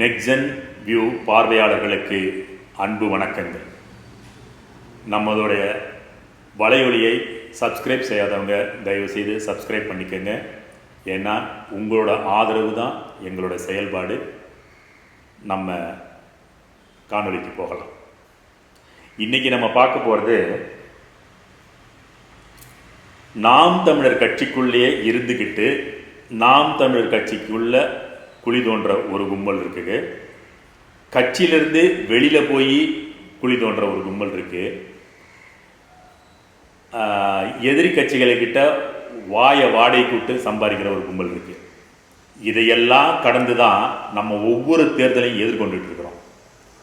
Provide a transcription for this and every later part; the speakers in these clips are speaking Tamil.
நெக்ஸன் வியூ பார்வையாளர்களுக்கு அன்பு வணக்கங்கள். நம்மளுடைய வலையொலியை சப்ஸ்கிரைப் செய்யாதவங்க தயவுசெய்து சப்ஸ்கிரைப் பண்ணிக்கோங்க. ஏன்னா உங்களோட ஆதரவு தான் எங்களோட செயல்பாடு. நம்ம காணொளிக்கு போகலாம். இன்னைக்கு நம்ம பார்க்க போகிறது நாம் தமிழர் கட்சிக்குள்ளேயே இருந்துக்கிட்டு நாம் தமிழர் கட்சிக்குள்ள குழி தோன்ற ஒரு கும்பல் இருக்குது. கட்சியிலிருந்து வெளியில் போய் குழி தோன்ற ஒரு கும்பல் இருக்குது எதிரி கட்சிகளைக்கிட்ட வாயை வாடகை கூட்டு சம்பாதிக்கிற ஒரு கும்பல் இருக்குது இதையெல்லாம் கடந்து தான் நம்ம ஒவ்வொரு தேர்தலையும் எதிர்கொண்டுட்டு இருக்கிறோம்.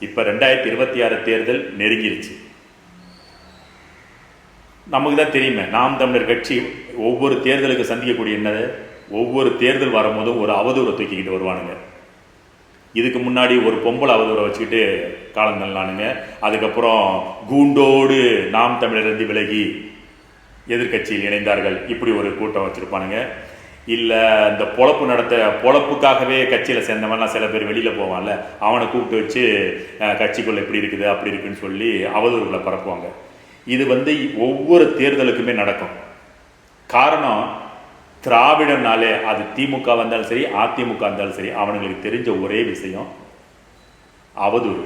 இப்போ ரெண்டாயிரத்தி இருபத்தி ஆறு தேர்தல் நெருங்கிருச்சு. நமக்கு தான் தெரியுமே நாம் தமிழர் கட்சி ஒவ்வொரு தேர்தலுக்கு சந்திக்கக்கூடிய என்னது? ஒவ்வொரு தேர்தல் வரும்போதும் ஒரு அவதூறை தூக்கிக்கிட்டு வருவானுங்க. இதுக்கு முன்னாடி ஒரு பொம்பளை அவதூறை வச்சுக்கிட்டு காலம் தள்ளானுங்க அதுக்கப்புறம் கூண்டோடு நாம் தமிழரிருந்து விலகி எதிர்கட்சியில் இணைந்தார்கள். இப்படி ஒரு கூட்டம் வச்சுருப்பானுங்க. இல்லை இந்த பொழப்பு நடத்த பொழப்புக்காகவே கட்சியில் சேர்ந்தவன்லாம் சில பேர் வெளியில் போவான்ல. அவனை கூப்பிட்டு வச்சு கட்சிக்குள்ளே இப்படி இருக்குது அப்படி இருக்குன்னு சொல்லி அவதூறுகளை பரப்புவாங்க. இது வந்து ஒவ்வொரு தேர்தலுக்குமே நடக்கும். காரணம் திராவிடனாலே அது திமுக வந்தாலும் சரி அதிமுக இருந்தாலும் சரி அவனுங்களுக்கு தெரிஞ்ச ஒரே விஷயம் அவதூறு.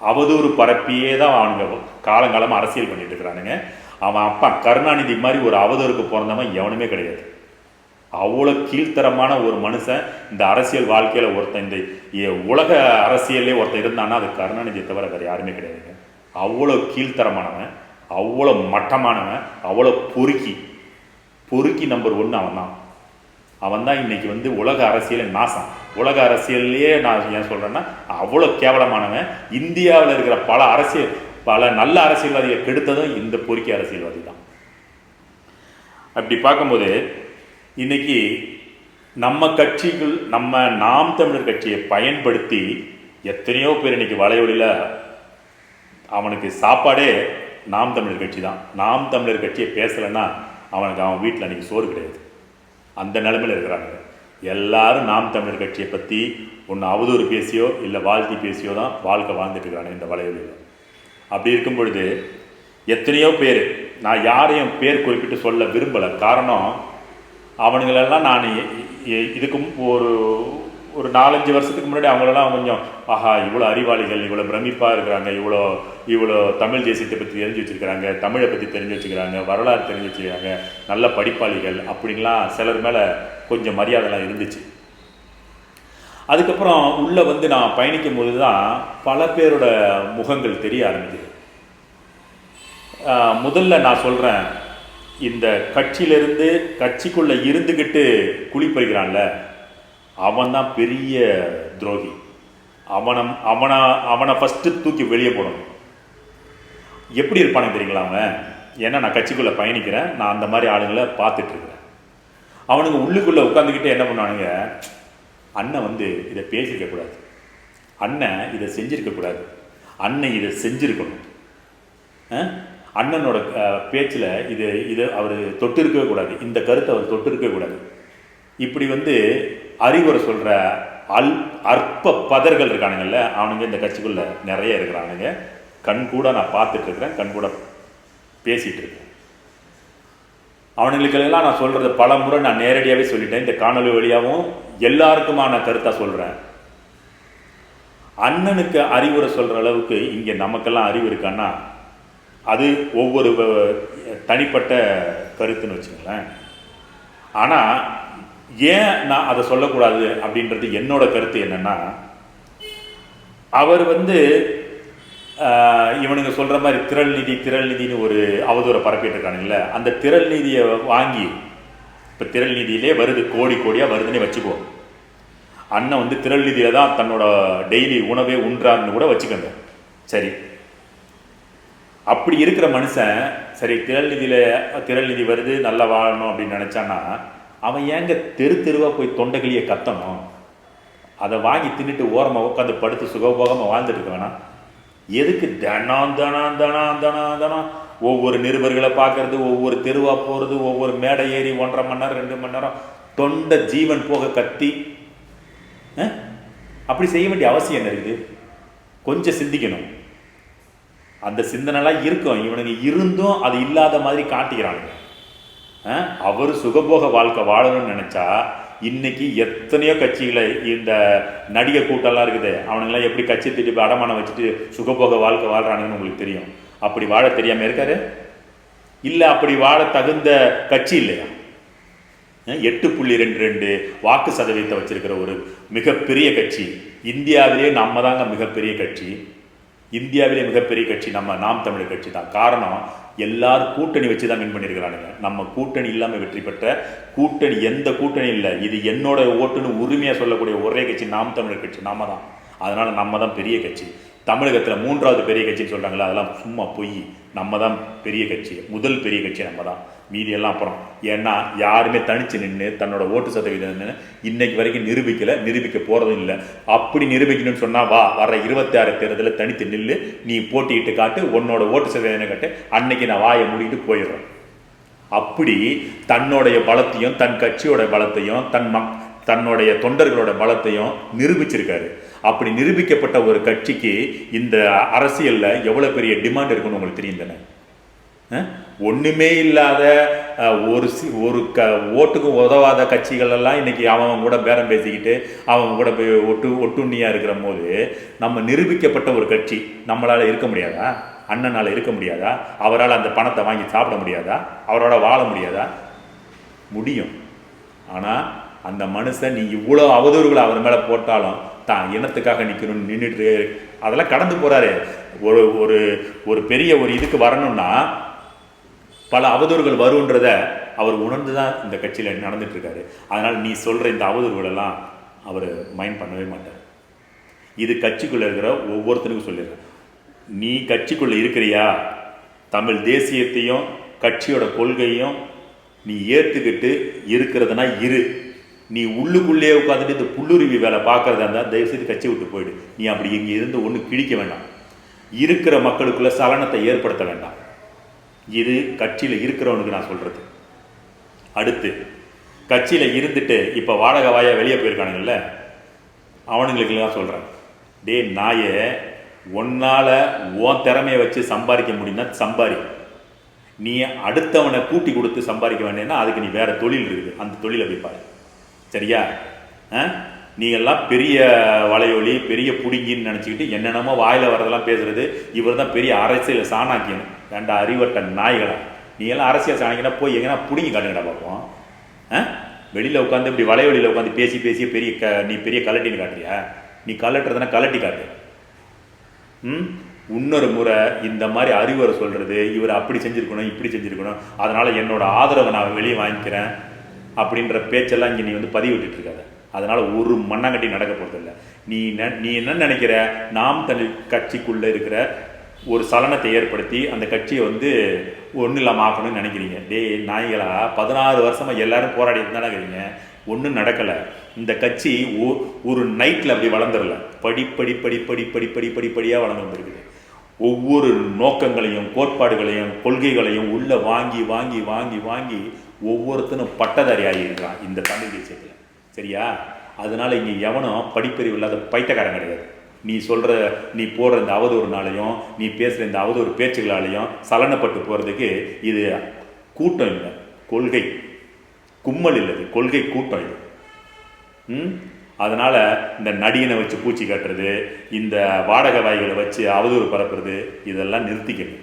அவதூறு பரப்பியே தான் அவனுங்க காலங்காலமாக அரசியல் பண்ணிட்டு இருக்கிறானுங்க. அவன் அப்பா கருணாநிதி மாதிரி ஒரு அவதூறுக்கு பிறந்தவன் எவனுமே கிடையாது. அவ்வளோ கீழ்த்தரமான ஒரு மனுஷன் இந்த அரசியல் வாழ்க்கையில் ஒருத்தன். இந்த உலக அரசியல்லே ஒருத்தன் இருந்தான்னா அது கருணாநிதியை தவிர வேறு யாருமே கிடையாதுங்க. அவ்வளோ கீழ்த்தரமானவன் அவ்வளோ மட்டமானவன் அவ்வளோ பொறுக்கி. பொறுக்கி நம்பர் ஒன்று அவன் தான் அவன் தான் இன்னைக்கு வந்து உலக அரசியலை நாசம். உலக அரசியல்லையே நான் ஏன் சொல்கிறேன்னா அவ்வளோ கேவலமானவன். இந்தியாவில் இருக்கிற பல அரசியல் பல நல்ல அரசியல்வாதிகளை கெடுத்ததும் இந்த பொறுக்கி அரசியல்வாதி தான் அப்படி பார்க்கும்போது இன்னைக்கு நம்ம கட்சிகள் நம்ம நாம் தமிழர் கட்சியை பயன்படுத்தி எத்தனையோ பேர் இன்னைக்கு வலையொலியில் அவனுக்கு சாப்பாடே நாம் தமிழர் கட்சி தான் நாம் தமிழர் கட்சியை பேசலைன்னா அவனுக்கு அவன் வீட்டில் அன்றைக்கி சோறு கிடையாது. அந்த நிலமையில் இருக்கிறாங்க. எல்லாரும் நாம் தமிழர் கட்சியை பற்றி ஒன்று அவதூறு பேசியோ இல்லை வாழ்த்தி பேசியோ தான் வாழ்க்கை வாழ்ந்துட்டு இருக்கிறாங்க இந்த வலையொலியில். அப்படி இருக்கும் பொழுது எத்தனையோ பேர் நான் யாரையும் பேர் குறிப்பிட்டு சொல்ல விரும்பலை. காரணம் அவனுங்களெல்லாம் நான் இதுக்கும் ஒரு ஒரு நாலஞ்சு வருஷத்துக்கு முன்னாடி அவங்களெல்லாம் கொஞ்சம் ஆஹா இவ்வளோ அறிவாளிகள் இவ்வளோ பிரமிப்பாக இருக்கிறாங்க இவ்வளோ இவ்வளோ தமிழ் தேசியத்தை பற்றி தெரிஞ்சு வச்சுருக்கிறாங்க தமிழை பற்றி தெரிஞ்சு வச்சுக்கிறாங்க வரலாறு தெரிஞ்சு வச்சுக்கிறாங்க நல்ல படிப்பாளிகள் அப்படின்லாம் சிலர் மேலே கொஞ்சம் மரியாதைலாம் இருந்துச்சு. அதுக்கப்புறம் உள்ளே வந்து நான் பயணிக்கும் போது தான் பல பேரோட முகங்கள் தெரிய ஆரம்பிக்குது. முதல்ல நான் சொல்கிறேன் இந்த கட்சியிலிருந்து கட்சிக்குள்ளே இருந்துக்கிட்டு குழிப்பறிக்கிறான்ல அவன் தான் பெரிய துரோகி. அவனை அவனை அவனை ஃபஸ்ட்டு தூக்கி வெளியே போடணும். எப்படி இருப்பானுங்க தெரியுங்களா அவன்? ஏன்னா நான் கட்சிக்குள்ளே பயணிக்கிறேன். நான் அந்த மாதிரி ஆளுங்களை பார்த்துட்ருக்குறேன் அவனுக்கு அவனுங்க உள்ளுக்குள்ளே உட்காந்துக்கிட்டே என்ன பண்ணுவானுங்க? அண்ணன் வந்து இதை பேசிக்கக்கூடாது அண்ணன் இதை செஞ்சுருக்கக்கூடாது அண்ணன் இதை செஞ்சுருக்கணும். அண்ணனோட பேச்சில் இது இதை அவர் தொட்டு இருக்கவே கூடாது. இந்த கருத்தை அவர் தொட்டு இருக்கவே கூடாது. இப்படி வந்து அறிவுரை சொல்கிற அல் அற்ப பதர்கள் இருக்கானுங்கல்ல அவனுங்க இந்த கட்சிக்குள்ளே நிறைய இருக்கிறானுங்க. கண் கூட நான் பார்த்துட்டு இருக்கிறேன் கண் கூட பேசிகிட்டு இருக்கேன். அவனுங்களுக்கெல்லாம் நான் சொல்கிறது பல முறை நான் நேரடியாகவே சொல்லிட்டேன். இந்த காணொலி வழியாகவும் எல்லாருக்குமான கருத்தாக சொல்கிறேன் அண்ணனுக்கு அறிவுரை சொல்கிற அளவுக்கு இங்கே நமக்கெல்லாம் அறிவு இருக்கான்னா அது ஒவ்வொரு தனிப்பட்ட கருத்துன்னு வச்சுங்களேன் ஆனால் ஏன் நான் அதை சொல்லக்கூடாது அப்படின்றது என்னோட கருத்து என்னன்னா அவர் வந்து இவனுங்க சொல்கிற மாதிரி திரள் நிதி திரள் நிதின்னு ஒரு அவதூறை பரப்பிட்டு இருக்கானுங்களே அந்த திரள் நிதியை வாங்கி இப்போ திரள் நிதியிலே வருது கோடி கோடியாக வருதுன்னே வச்சுக்குவோம் அண்ணன் வந்து திரள் நிதியில் தான் தன்னோட டெய்லி உணவே உண்றான்னு கூட வச்சுக்கோங்க. சரி. அப்படி இருக்கிற மனுஷன் சரி திரள் நிதியில் திரள் நிதி வருது நல்லா வாழணும் அப்படின்னு நினச்சான்னா அவன் ஏங்க தெரு தெருவாக போய் தொண்டைகளியை கத்தணும்? அதை வாங்கி தின்னுட்டு ஓரமாக உட்காந்து படுத்து சுகபோகமாக வாழ்ந்துட்டு வேணாம். எதுக்கு தினம் தினம் தினம் தினம் தினம்? ஒவ்வொரு நிருபர்களை பார்க்கறது ஒவ்வொரு தெருவாக போகிறது ஒவ்வொரு மேடை ஏறி ஒன்றரை மணி நேரம் ரெண்டு மணி நேரம் தொண்டை ஜீவன் போக கத்தி. அப்படி செய்ய வேண்டிய அவசியம் என்ன இருக்குது? கொஞ்சம் சிந்திக்கணும். அந்த சிந்தனைலாம் இருக்கும். இவனுங்க இருந்தும் அது இல்லாத மாதிரி காட்டிக்கிறானுங்க. அவர் சுகபோக வாழ்க்கை வாழணும்னு நினைச்சா இன்னைக்கு எத்தனையோ கட்சிகளை இந்த நடிகை கூட்டம்லாம் இருக்குது. அவனுங்களாம் எப்படி கட்சி திட்டு அடமானம் வச்சுட்டு சுகபோக வாழ்க்கை வாழ்கிறானுங்கன்னு உங்களுக்கு தெரியும். அப்படி வாழ தெரியாமல் இருக்காரு? இல்லை அப்படி வாழ தகுந்த கட்சி இல்லையா? எட்டு புள்ளி ரெண்டு ரெண்டு வாக்கு சதவீதத்தை வச்சிருக்கிற ஒரு மிகப்பெரிய கட்சி. இந்தியாவிலேயே நம்ம தாங்க மிகப்பெரிய கட்சி. இந்தியாவிலே மிகப்பெரிய கட்சி நம்ம நாம் தமிழர் கட்சி தான். காரணம் எல்லாரும் கூட்டணி வச்சு தான் வின் பண்ணியிருக்கிறானுங்க. நம்ம கூட்டணி இல்லாமல் வெற்றி பெற்ற கூட்டணி எந்த கூட்டணி இல்லை. இது என்னோட ஓட்டுன்னு உரிமையாக சொல்லக்கூடிய ஒரே கட்சி நாம் தமிழர் கட்சி. நாம தான். அதனால் நம்ம தான் பெரிய கட்சி. தமிழகத்தில் மூன்றாவது பெரிய கட்சின்னு சொல்கிறாங்களே அதெல்லாம் சும்மா பொய். நம்ம தான் பெரிய கட்சி. முதல் பெரிய கட்சி நம்ம தான். மீதியெல்லாம் அப்புறம். ஏன்னா யாருமே தனிச்சு நின்று தன்னோட ஓட்டு சதவீதம் என்னென்னு இன்னைக்கு வரைக்கும் நிரூபிக்கல நிரூபிக்க போறதும் இல்லை. அப்படி நிரூபிக்கணும்னு சொன்னா வா வர இருபத்தி ஆறு தேர்தலில் தனித்து நில்லு நீ போட்டிட்டு காட்டு உன்னோட ஓட்டு சதவீதம் கட்டு அன்னைக்கு நான் வாயை மூடிட்டு போயிடுறேன். அப்படி தன்னுடைய பலத்தையும் தன் கட்சியோட பலத்தையும் தன் மக் தன்னுடைய தொண்டர்களோட பலத்தையும் நிரூபிச்சிருக்காரு. அப்படி நிரூபிக்கப்பட்ட ஒரு கட்சிக்கு இந்த அரசியலில் எவ்வளோ பெரிய டிமாண்ட் இருக்குன்னு உங்களுக்கு தெரியும் தானே? ஒன்றுமே இல்லாத ஒரு சி ஒரு க ஓட்டுக்கும் உதவாத கட்சிகள் எல்லாம் இன்னைக்கு அவன் கூட பேரம் பேசிக்கிட்டு அவங்க கூட போய் ஒட்டு ஒட்டுண்ணியாக இருக்கிற போது நம்ம நிரூபிக்கப்பட்ட ஒரு கட்சி நம்மளால் இருக்க முடியாதா? அண்ணனால் இருக்க முடியாதா? அவரால் அந்த பணத்தை வாங்கி சாப்பிட முடியாதா? அவரோட வாழ முடியாதா? முடியும். ஆனால் அந்த மனுஷன் நீ இவ்வளோ அவதூறுகளை அவர் மேலே போட்டாலும் தான் இனத்துக்காக நிற்கணும்னு நின்றுட்டு அதெல்லாம் கடந்து போகிறாரு ஒரு ஒரு ஒரு பெரிய ஒரு இதுக்கு வரணும்னா பல அவதூறுகள் வருன்றத அவர் உணர்ந்து தான் இந்த கட்சியில் நடந்துட்டு இருக்காரு அதனால் நீ சொல்கிற இந்த அவதூறுகளெல்லாம் அவர் மைண்ட் பண்ணவே மாட்டார். இது கட்சிக்குள்ளே இருக்கிற ஒவ்வொருத்தனுக்கும் சொல்லிடுறேன். நீ கட்சிக்குள்ளே இருக்கிறியா? தமிழ் தேசியத்தையும் கட்சியோட கொள்கையும் நீ ஏற்றுக்கிட்டு இருக்கிறதுனா இரு. நீ உள்ளுக்குள்ளேயே உட்காந்துட்டு இந்த புல்லுருவி வேலை பார்க்கறதா இருந்தால் தயவுசெய்து கட்சி விட்டு போயிடு. நீ அப்படி இங்கே இருந்து ஒன்று கிழிக்க வேண்டாம். இருக்கிற மக்களுக்குள்ள சலனத்தை ஏற்படுத்த வேண்டாம். இது கட்சியில் இருக்கிறவனுக்கு நான் சொல்கிறது அடுத்து கட்சியில் இருந்துட்டு இப்போ வாடகை வாயா வெளியே போயிருக்கானுங்கள்ல அவனுங்களுக்கு தான் சொல்கிறேன் டே நாயே உன்னால் உன் திறமையை வச்சு சம்பாதிக்க முடியும்னா சம்பாரி நீ அடுத்தவனை கூட்டி கொடுத்து சம்பாதிக்க வேண்டியன்னா அதுக்கு நீ வேறு தொழில் இருக்குது. அந்த தொழிலை போய் பாரு. சரியா? ஆ? நீ எல்லாம் பெரிய வலையொலி பெரிய பிடுங்கின்னு நினச்சிக்கிட்டு என்னென்னமோ வாயில் வரதெல்லாம் பேசுறது இவர் தான் பெரிய அரசியல் சாணாக்கியன் ரெண்டா அறிவட்ட நாய்களா? நீ எல்லாம் அரசியல் சாணக்கினா போய் எங்கன்னா பிடிங்கி காட்டுங்கடா பார்ப்போம் ஆ? வெளியில் உட்காந்து இப்படி வலையொலியில் உட்காந்து பேசி பேசி பெரிய க நீ பெரிய கலட்டின்னு காட்டுறியா? நீ கலட்டுறதுனா கலட்டி காட்டு. ம்? இன்னொரு முறை இந்த மாதிரி அறிவுரை சொல்கிறது இவர் அப்படி செஞ்சுருக்கணும் இப்படி செஞ்சுருக்கணும் அதனால் என்னோட ஆதரவை நான் வெளியே வாங்கிக்கிறேன் அப்படின்ற பேச்செல்லாம் இங்கே நீ வந்து பதிவு விட்டுட்டு இருக்காத அதனால் ஒரு மண்ணாங்கட்டி நடக்க போகிறதில்ல நீ நெ- நீ என்ன நினைக்கிற? நாம் தமிழ் கட்சிக்குள்ளே இருக்கிற ஒரு சலனத்தை ஏற்படுத்தி அந்த கட்சியை வந்து ஒன்றும் இல்லாமல் ஆக்கணும்னு நினைக்கிறீங்க. டேய் நாய்களா பதினாறு வருஷமாக எல்லாரும் போராடிட்டு தானே இருக்கிறீங்க ஒன்றும் நடக்கலை. இந்த கட்சி ஒ- ஒரு நைட்டில் அப்படி வளர்ந்துடல. படிப்படி படி படி படி படி படிப்படியாக வளர்ந்து வந்திருக்குது. ஒவ்வொரு நோக்கங்களையும் கோட்பாடுகளையும் கொள்கைகளையும் உள்ளே வாங்கி வாங்கி வாங்கி வாங்கி ஒவ்வொருத்தனும் பட்டதாரி ஆகியிருக்கான் இந்த தமிழ் தேசியத்தில். சரியா? அதனால் இங்கே எவனும் படிப்பறிவு இல்லாத பைத்தக்காரன் கிடையாது. நீ சொல்கிற நீ போடுற இந்த அவதூறுனாலையும் நீ பேசுகிற இந்த அவதூறு பேச்சுகளாலையும் சலனப்பட்டு போகிறதுக்கு இது கூட்டம் இல்லை. கொள்கை. கும்மல் இல்லை கொள்கை கூட்டம் இது. ம்? அதனால் இந்த நடிகனை வச்சு பூச்சி கட்டுறது இந்த வாடகை வாய்களை வச்சு அவதூறு பரப்புறது இதெல்லாம் நிறுத்திக்கணும்.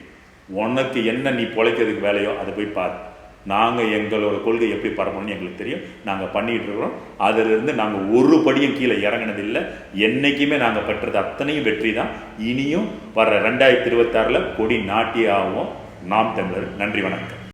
உனக்கு என்ன நீ பொழைக்கிறதுக்கு வேலையோ அதை போய் பாரு. நாங்கள் எங்களோட கொள்கை எப்படி பரப்பணும்னு எங்களுக்கு தெரியும். நாங்கள் பண்ணிகிட்டு இருக்கிறோம் அதிலிருந்து நாங்கள் ஒரு படியும் கீழே இறங்கினதில்லை. என்றைக்குமே நாங்கள் பெற்றது அத்தனையும் வெற்றி தான். இனியும் வர்ற ரெண்டாயிரத்தி இருபத்தாறில் கொடி நாட்டியாகவும் நாம் தமிழர். நன்றி வணக்கம்.